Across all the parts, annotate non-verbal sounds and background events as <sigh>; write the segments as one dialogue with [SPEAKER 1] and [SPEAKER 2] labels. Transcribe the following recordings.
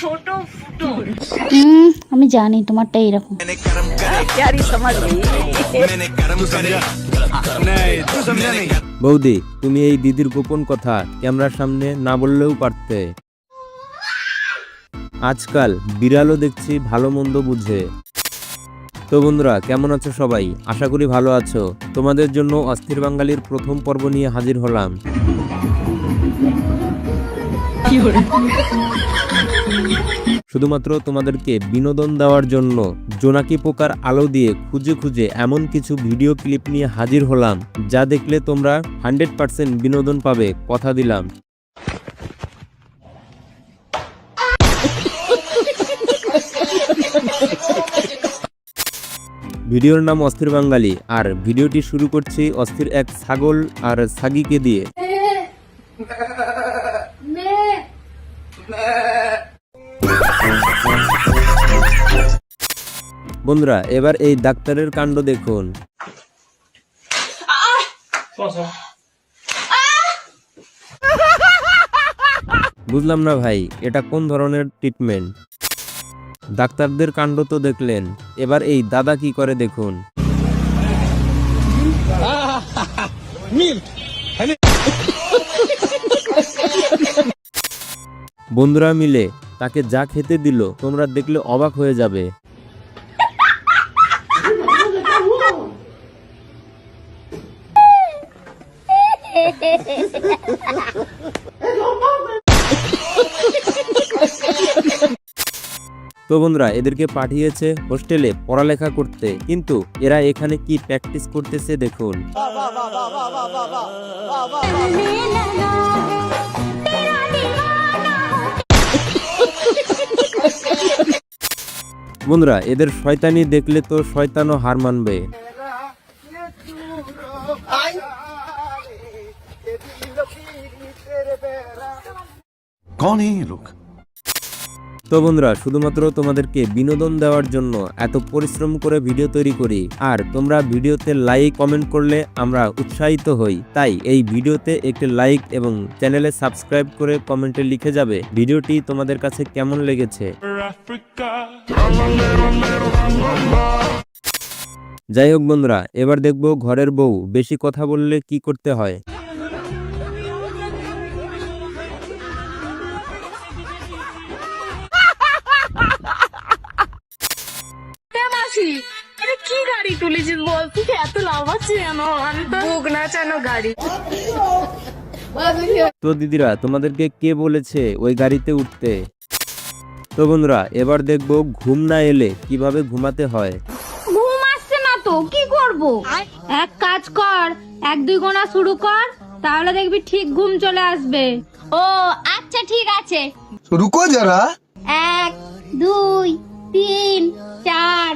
[SPEAKER 1] ছোট ফুটো।
[SPEAKER 2] হুম আমি জানি তোমারটা এরকম।
[SPEAKER 3] বৌদি তুমি এই দিদির গোপন কথা ক্যামেরার সামনে না বললেও পারতে। আজকাল বিড়ালও দেখছি ভালো মন্দ বুঝে। তো বন্ধুরা কেমন আছো সবাই? আশা করি ভালো আছো। তোমাদের জন্য অস্থির বাঙালির প্রথম পর্ব নিয়ে হাজির হলাম। শুধুমাত্র তোমাদেরকে বিনোদন দেওয়ার জন্য জোনাকি পোকার আলো দিয়ে খুঁজে খুঁজে এমন কিছু ভিডিও ক্লিপ নিয়ে হাজির হলাম, যা দেখলে তোমরা হান্ড্রেড পার্সেন্ট বিনোদন পাবে, কথা দিলাম। ভিডিওর নাম অস্থির বাঙালি, আর ভিডিওটি শুরু করছি অস্থির এক ছাগল আর ছাগিকে দিয়ে। বন্ধুরা, এবার এই ডাক্তারের কাণ্ড দেখুন। বুঝলাম না ভাই, এটা কোন ধরনের ট্রিটমেন্ট ডাক্তারদের কাণ্ড তো দেখলেন, এবার এই দাদা কি করে দেখুন? বন্ধুরা মিলে তাকে যা খেতে দিল, তোমরা দেখলে অবাক হয়ে যাবে। তো বন্ধুরা, এদেরকে পাঠিয়েছে হোস্টেলে পড়ালেখা করতে। কিন্তু এরা এখানে কি প্র্যাকটিস করতেছে দেখুন। বন্ধুরা, এদের শয়তানি দেখলে তো শয়তানও হার মানবে।
[SPEAKER 4] कौन है ये लोग
[SPEAKER 3] তো বন্ধুরা শুধুমাত্র তোমাদেরকে বিনোদন দেওয়ার জন্য এত পরিশ্রম করে ভিডিও তৈরি করি আর তোমরা ভিডিওতে লাইক কমেন্ট করলে আমরা উৎসাহিত হই তাই এই ভিডিওতে একটি লাইক এবং চ্যানেলে সাবস্ক্রাইব করে কমেন্টে লিখে যাবে ভিডিওটি তোমাদের কাছে কেমন লেগেছে যাই হোক বন্ধুরা এবার দেখবো ঘরের বউ বেশি কথা বললে কি করতে হয়
[SPEAKER 5] বলছি কি গাড়ি বল? তুই এত তো গাড়ি।
[SPEAKER 3] তো দিদিরা তোমাদেরকে কে বলেছে ওই গাড়িতে উঠতে? তো বন্ধুরা এবার দেখব ঘুম না এলে কীভাবে ঘুমাতে হয়।
[SPEAKER 2] ঘুম আসছে না তো কি করব? এক কাজ কর এক দুই গোনা শুরু কর তাহলে দেখবি ঠিক ঘুম চলে আসবে। ও আচ্ছা ঠিক আছে।
[SPEAKER 6] রুকো যারা।
[SPEAKER 2] এক দুই তিন চার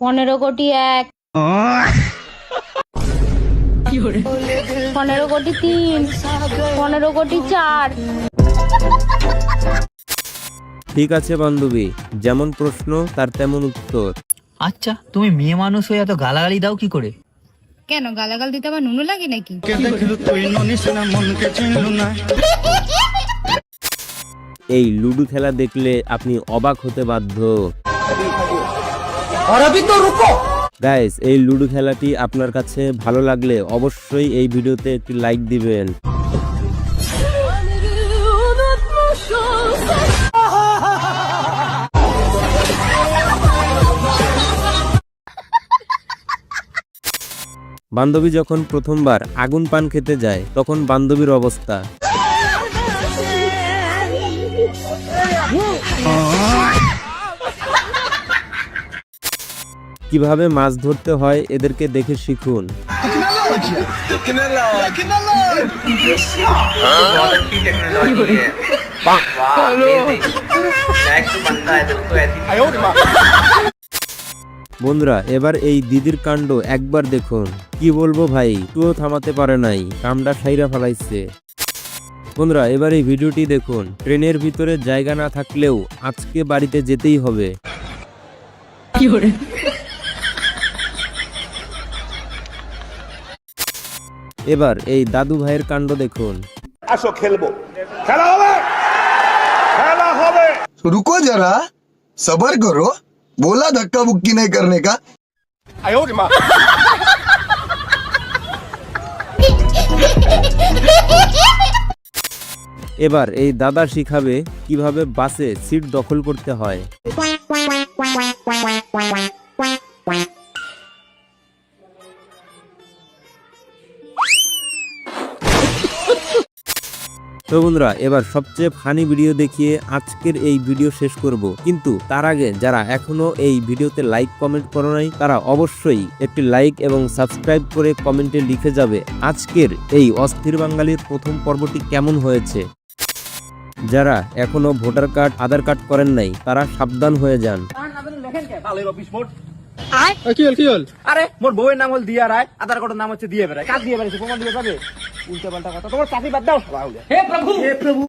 [SPEAKER 2] পনেরো কোটি এক। পনেরো কোটি তিন। পনেরো কোটি চার।
[SPEAKER 3] ঠিক আছে বান্ধবী। যেমন প্রশ্ন তার তেমন উত্তর।
[SPEAKER 7] আচ্ছা তুমি মেয়ে মানুষ হয়ে এত গালাগালি দাও কি করে?
[SPEAKER 2] কেন গালাগাল দিতে আমার নুনু লাগে নাকি? <laughs>
[SPEAKER 3] এই লুডো খেলা দেখলে আপনি অবাক হতে বাধ্য। গাইস এই লুডো খেলাটি আপনার কাছে ভালো লাগলে অবশ্যই এই ভিডিওতে একটি লাইক দিবেন। বান্ধবী যখন প্রথমবার আগুন পান খেতে যায় তখন বান্ধবীর অবস্থা। কীভাবে মাছ ধরতে হয় এদেরকে দেখে শিখুন। বন্ধুরা, এবার এই দিদির কাণ্ড একবার দেখুন। কি বলব ভাই তুও থামাতে পারে নাই, কামটা সাইরা ফালাইছে। বন্ধুরা, এবার এই ভিডিওটি দেখুন। ট্রেনের ভিতরে জায়গা না থাকলেও আজকে বাড়িতে যেতেই হবে। কি এবার এই দাদু ভাইয়ের কাণ্ড দেখুন
[SPEAKER 4] আসো খেলবো খেলা হবে খেলা হবে
[SPEAKER 6] रुको जरा सबर करो बोला धक्का बुक्की नहीं करने का
[SPEAKER 3] এবার এই দাদা শিখাবে কিভাবে বাসে সিট দখল করতে হয় তো বন্ধুরা, এবার সবচেয়ে ফানি ভিডিও দেখিয়ে আজকের এই ভিডিও শেষ করব। কিন্তু তার আগে যারা এখনও এই ভিডিওতে লাইক কমেন্ট করো নাই, তারা অবশ্যই একটি লাইক এবং সাবস্ক্রাইব করে কমেন্টে লিখে যাবে আজকের এই অস্থির বাঙালির প্রথম পর্বটি কেমন হয়েছে। যারা এখনও ভোটার কার্ড, আধার কার্ড করেন নাই, তারা সাবধান হয়ে যান।
[SPEAKER 8] আরে মোর বউয়ের নাম হল দিয়া রায় আধার কার্ডের নাম হচ্ছে দিয়ে বেড়ায়। কাজ দিয়ে বেড়াইছে? প্রমাণ দিয়ে যাবে উল্টো পাল্টা কথা। তোমার চাকরি বাদ দাও। হে প্রভু! হে প্রভু!